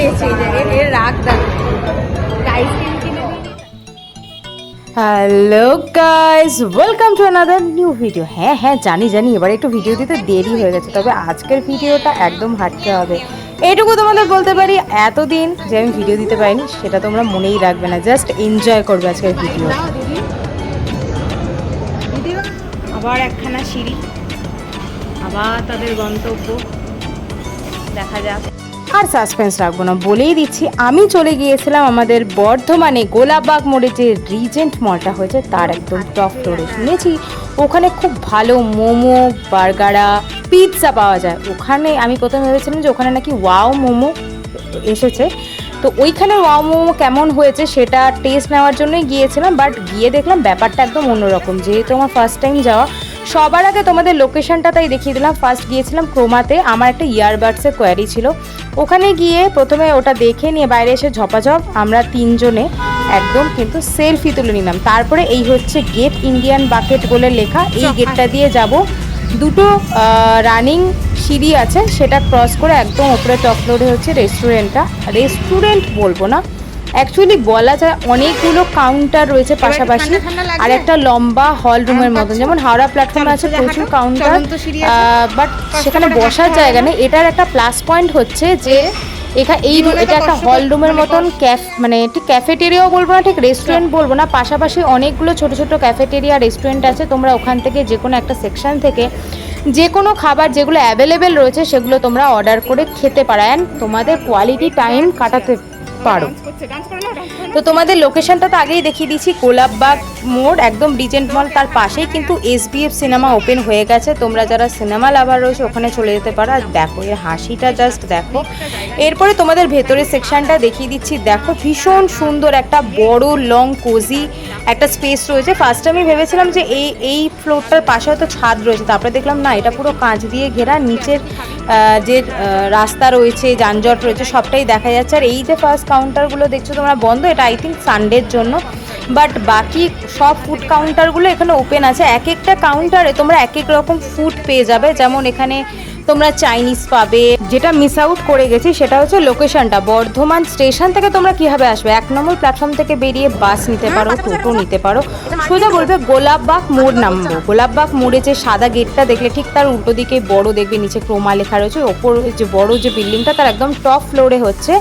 চেয়েছে এর- এর রাগ দেখো ice cream hello guys welcome to another new video হ্যাঁ হ্যাঁ জানি জানি এবার একটু ভিডিও দিতে দেরি হয়ে গেছে তবে আজকের ভিডিওটা একদম হাঁটতে হবে। এইটুকু তোমাদের বলতে পারি এতদিন যে আমি ভিডিও দিতে পারিনি সেটা তোমরা মনেই রাখবে না জাস্ট এনজয় করবে আজকের ভিডিও আবার একখানা সিঁড়ি আবার তাদের গন্তব্য। দেখা যাক। আর সাসপেন্স রাখব না। বলেই দিচ্ছি, আমি চলে গিয়েছিলাম আমাদের বর্ধমানে গোলাপবাগ মোড়ে যে রিজেন্ট মলটা হয়েছে, তার একদম টপ ফ্লোরে শুনেছি, ওখানে খুব ভালো মোমো, বার্গারা পিৎজা পাওয়া যায়। ওখানে আমি প্রথমে ভেবেছিলাম যে ওখানে নাকি ওয়াও মোমো এসেছে। তো ওইখানে ওয়াও মোমো কেমন হয়েছে সেটা টেস্ট নেওয়ার জন্যই গিয়েছিলাম বাট গিয়ে দেখলাম ব্যাপারটা একদম অন্যরকম। যেহেতু আমার ফার্স্ট টাইম যাওয়া, সবার আগে তোমাদের লোকেশনটা তাই দেখিয়ে দিলাম। ফার্স্ট গিয়েছিলাম ক্রোমাতে, আমার একটা ইয়ারবাডসের কোয়ারি ছিল। ওখানে গিয়ে প্রথমে ওটা দেখে নিয়ে বাইরে এসে ঝপাঝপ আমরা তিনজনে একদম কিন্তু সেলফি তুলে নিলাম। তারপরে এই হচ্ছে গেট ইন্ডিয়ান বাকেট বলে লেখা। এই গেটটা দিয়ে যাব। দুটো রানিং সিঁড়ি আছে সেটা ক্রস করে একদম ওপরে টপ হচ্ছে রেস্টুরেন্টটা রেস্টুরেন্ট বলব না অ্যাকচুয়ালি বলা যায় অনেকগুলো কাউন্টার রয়েছে পাশাপাশি? আর একটা লম্বা হল রুমের মতন। যেমন হাওড়া প্ল্যাটফর্মে আছে প্রচুর কাউন্টার। বাট সেখানে বসার জায়গা নেই। এটার একটা প্লাস পয়েন্ট হচ্ছে যে এখানে এই এটা একটা হল রুমের মানে মতন ক্যাফ মানে ঠিক ক্যাফেটেরিয়াও বলব না ঠিক রেস্টুরেন্ট বলব না। পাশাপাশি অনেকগুলো ছোট ছোট ক্যাফেটেরিয়া রেস্টুরেন্ট আছে। তোমরা ওখান থেকে যে কোনো একটা সেকশন থেকে যে কোনো খাবার যেগুলো অ্যাভেলেবেল রয়েছে সেগুলো তোমরা অর্ডার করে খেতে পারো। অ্যান্ড তোমাদের কোয়ালিটি টাইম কাটাতে পারো। তো তোমাদের লোকেশনটা তো আগেই দেখিয়ে দিচ্ছি গোলাপবাগ মোড়, একদম রিজেন্ট মল তার পাশেই, কিন্তু এসবিএফ সিনেমা ওপেন হয়ে গেছে। তোমরা যারা সিনেমা লাভার রয়েছে, ওখানে চলে যেতে পারো। আর দেখো, এর হাসিটা জাস্ট দেখো। এরপরে তোমাদের ভেতরের সেকশনটা দেখিয়ে দিচ্ছি। দেখো, ভীষণ সুন্দর একটা বড় লং কোজি একটা স্পেস রয়েছে। ফার্স্ট আমি ভেবেছিলাম যে এই এই ফ্লোরটার পাশে হয়তো ছাদ রয়েছে। তারপরে দেখলাম, না, এটা পুরো কাঁচ দিয়ে ঘেরা। নিচের যে রাস্তা রয়েছে, যানজট রয়েছে, সবটাই দেখা যাচ্ছে। আর এই যে ফার্স্ট কাউন্টারগুলো দেখছ তোমরা বন্ধ এটা আই থিঙ্ক সানডের জন্য। বাট বাকি সব ফুড কাউন্টারগুলো এখানে ওপেন আছে। এক একটা কাউন্টারে তোমরা এক এক রকম ফুড পেয়ে যাবে। যেমন এখানে তোমরা চাইনিজ পাবে। যেটা মিস আউট করে গেছি সেটা হচ্ছে লোকেশনটা বর্ধমান স্টেশন থেকে তোমরা কীভাবে আসবে? এক নম্বর প্ল্যাটফর্ম থেকে বেরিয়ে বাস নিতে পারো টোটো নিতে পারো। সোজা বলবে গোলাপবাগ মোড় নামবো। গোলাপবাগ মোড়ে যে সাদা গেটটা দেখলে ঠিক তার উল্টো দিকে বড় দেখবে নিচে ক্রোমা লেখা রয়েছে ওপর যে বড় যে বিল্ডিংটা তার একদম টপ ফ্লোরে হচ্ছে।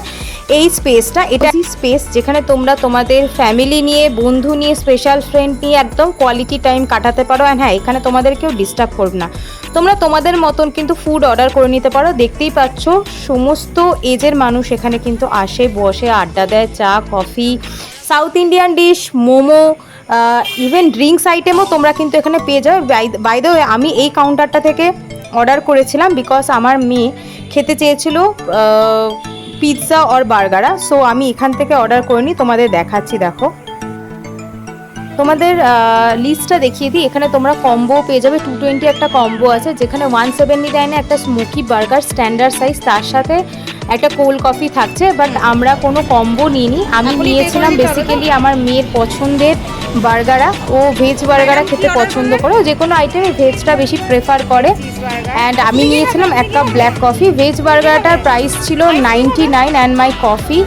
এই স্পেসটা এটা স্পেস যেখানে তোমরা তোমাদের ফ্যামিলি নিয়ে, বন্ধু নিয়ে স্পেশাল ফ্রেন্ড নিয়ে একদম কোয়ালিটি টাইম কাটাতে পারো। অ্যান্ড হ্যাঁ এখানে তোমাদের কেউ ডিস্টার্ব করবে না। তোমরা তোমাদের মতন কিন্তু ফুড অর্ডার করে নিতে পারো। দেখতেই পাচ্ছ, সমস্ত এজের মানুষ এখানে কিন্তু আসে, বসে, আড্ডা দেয়, চা coffee south Indian dish momo even drinks আইটেমও তোমরা কিন্তু এখানে পেয়ে যাবে। বাই দ্য আমি এই কাউন্টারটা থেকে অর্ডার করেছিলাম বিকজ আমার মেয়ে খেতে চেয়েছিল পিৎজা অর বার্গারা সো আমি এখান থেকে অর্ডার করে নিই, তোমাদের দেখাচ্ছি, দেখো। তোমাদের লিস্টটা দেখিয়ে দিই, এখানে তোমরা কম্বো পেয়ে যাবে টু টোয়েন্টি একটা কম্বো আছে, যেখানে ওয়ান সেভেন্টি নাইনে একটা স্মোকি বার্গার স্ট্যান্ডার্ড সাইজ তার সাথে একটা কোল্ড কফি থাকছে বাট আমরা কোনো কম্বো নিইনি। আমি নিয়েছিলাম? বেসিক্যালি আমার মেয়ের পছন্দের বার্গারা। ও ভেজ বার্গারা খেতে পছন্দ করে যে কোনো আইটেমে ভেজটা বেশি প্রেফার করে। অ্যান্ড আমি নিয়েছিলাম এক কাপ ব্ল্যাক কফি ভেজ বার্গারটার প্রাইস ছিল ninety nine and my coffee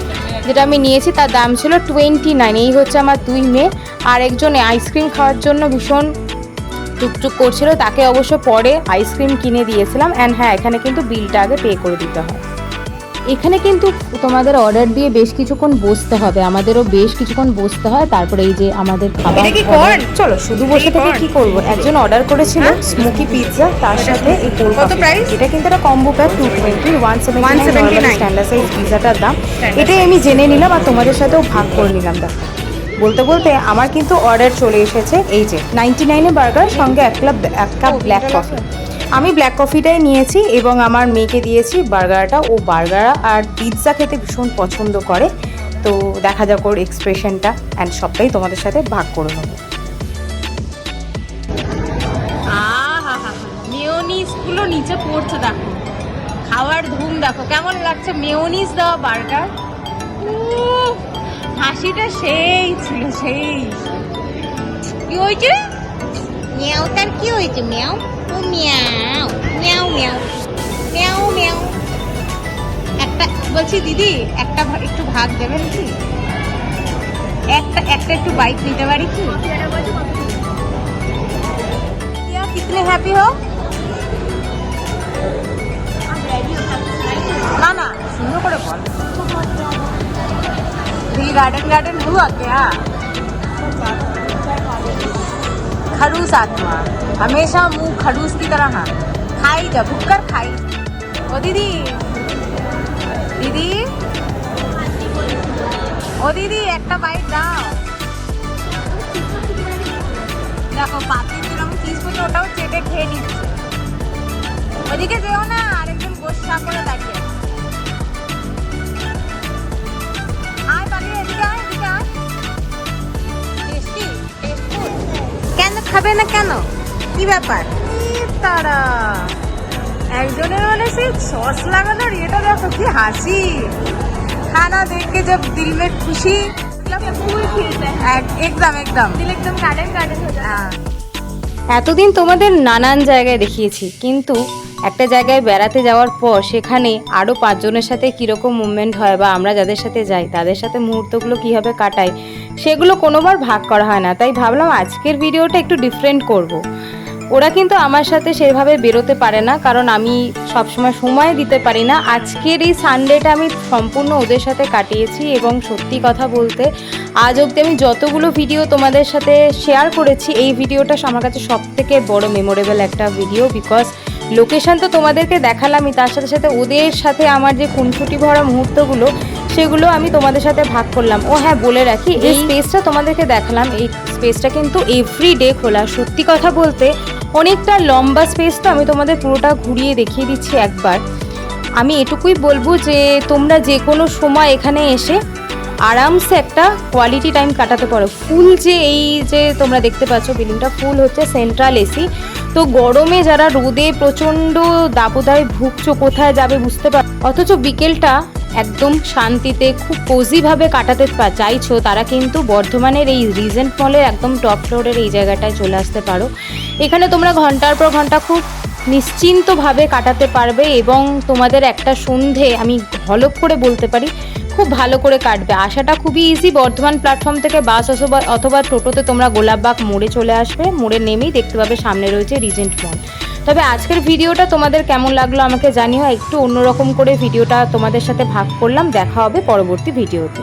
যেটা আমি নিয়েছি তার দাম ছিল টোয়েন্টি নাইন এই হচ্ছে আমার দুই মেয়ে। আর একজন আইসক্রিম খাওয়ার জন্য ভীষণ টুকটুক করছিল। তাকে অবশ্য পরে আইসক্রিম কিনে দিয়েছিলাম। অ্যান্ড হ্যাঁ এখানে কিন্তু বিলটা আগে পে করে দিতে হয়। এখানে কিন্তু তোমাদের অর্ডার দিয়ে বেশ কিছুক্ষণ বসতে হবে। আমাদেরও বেশ কিছুক্ষণ বসতে হয়। তারপরে এই যে আমাদের খাবার এটা কি order- চলো শুধু বসে থেকে কি করব? একজন অর্ডার করেছিল স্মোকি পিৎজা তার সাথে এই কোল্ড কত price? এটা কিন্তু একটা combo pack two twenty one seventy 179 standard size পিৎজাটার দাম। এটাই আমি জেনে নিলাম আর তোমাদের সাথেও ভাগ করে নিলাম দেখো। বলতে বলতে আমার কিন্তু অর্ডার চলে এসেছে এই যে নাইনটি নাইনে বার্গার সঙ্গে এক কাপ এক কাপ ব্ল্যাক কফি আমি ব্ল্যাক কফিটাই নিয়েছি এবং আমার মেয়েকে দিয়েছি বার্গারটা। ও বার্গার আর পিৎজা খেতে ভীষণ পছন্দ করে। তো দেখা যাক ওর এক্সপ্রেশনটা অ্যান্ড সবটাই তোমাদের সাথে ভাগ করে নেব। মেয়োনিজগুলো নিচে পড়ছে দেখো। খাওয়ার ধুম দেখো কেমন লাগছে মেয়োনিজ দেওয়া বার্গার? হাসিটা সেই ছিল সেই। কি হয়েছে? মিয়াও তার কি হয়েছে মিয়াও ও মিয়াও মিয়াও মিয়াও মিয়াও মিয়াও একটা একটা বলছি দিদি একটা ভা- একটু ভাগ দেবেন কি একটা একটা একটু বাইক নিতে পারি কি क्या कितने हैप्पी हो ना ना सुनो করে বল दी गार्डन गार्डन हुआ क्या खड़ूस आत्मा हमेशा मुंह खड़ूस की तरह हाँ खाई जा भुक्कर खाई ओ दीदी दीदी ও দিদি একটা বাইক দাও দেখো পাতি যেরকম চিজ করছে ওটাও চেটে খেয়ে নিচ্ছে ওদিকে যেও না আরেকজন গোসা করে দাঁড়িয়ে আছে। আয় পালিয়ে এদিকে আয় খাবে না কেন কি ব্যাপার ই তারা একজনের মানে সেই সস লাগানোর এটা দেখো কি হাসি खाना देख के जब दिल में खुशी फूल खिलता है एक- एकदम एकदम दिल एकदम गार्डन गार्डन हो जाता हाँ এতদিন তোমাদের নানান জায়গায় দেখিয়েছি, কিন্তু একটা জায়গায় বেড়াতে যাওয়ার পর সেখানে আরও পাঁচজনের সাথে কীরকম মুভমেন্ট হয় বা আমরা যাদের সাথে যাই, তাদের সাথে মুহূর্তগুলো কীভাবে কাটাই, সেগুলো কোনোবার ভাগ করা হয় না তাই ভাবলাম আজকের ভিডিওটা একটু ডিফারেন্ট করব। ওরা কিন্তু আমার সাথে সেভাবে বেরোতে পারে না, কারণ আমি সবসময় সময় দিতে পারি না আজকের এই সানডেটা আমি সম্পূর্ণ ওদের সাথে কাটিয়েছি এবং সত্যি কথা বলতে আজ অবধি আমি যতগুলো ভিডিও তোমাদের সাথে শেয়ার করেছি এই ভিডিওটা আমার কাছে সব থেকে বড় মেমোরেবল একটা ভিডিও বিকজ লোকেশান তো তোমাদেরকে দেখালামই তার সাথে সাথে ওদের সাথে আমার যে খুনসুটি ভরা মুহূর্তগুলো সেগুলো আমি তোমাদের সাথে ভাগ করলাম। ও হ্যাঁ বলে রাখি এই স্পেসটা তোমাদেরকে দেখালাম এই স্পেসটা কিন্তু এভরি ডে খোলা। সত্যি কথা বলতে অনেকটা লম্বা স্পেস তো আমি তোমাদের পুরোটা ঘুরিয়ে দেখিয়ে দিচ্ছি একবার। আমি এটুকুই বলব যে তোমরা যে কোনো সময় এখানে এসে আরামসে একটা কোয়ালিটি টাইম কাটাতে পারো। ফুল যে এই যে তোমরা দেখতে পাচ্ছ বিল্ডিংটা ফুল হচ্ছে সেন্ট্রাল এসি তো গরমে যারা রোদে প্রচণ্ড দাবদায় ভুগছো, কোথায় যাবে বুঝতে পার অথচ বিকেলটা একদম শান্তিতে, খুব কোজিভাবে কাটাতে চাইছো, তারা কিন্তু বর্ধমানের এই রিজেন্ট মলের একদম টপ ফ্লোরের এই জায়গাটায় চলে আসতে পারো। এখানে তোমরা ঘণ্টার পর ঘণ্টা খুব নিশ্চিন্তভাবে কাটাতে পারবে এবং তোমাদের একটা সন্ধে, আমি হলক করে বলতে পারি খুব ভালো করে কাটবে। আসাটা খুবই ইজি বর্ধমান প্ল্যাটফর্ম থেকে বাস অথবা অথবা টোটোতে তোমরা গোলাপবাগ মোড়ে চলে আসবে। মোড়ে নেমেই দেখতে পাবে সামনে রয়েছে রিজেন্ট মল তবে আজকের ভিডিওটা তোমাদের কেমন লাগল আমাকে জানিও। একটু অন্যরকম করে ভিডিওটা তোমাদের সাথে ভাগ করলাম। দেখা হবে পরবর্তী ভিডিওতে।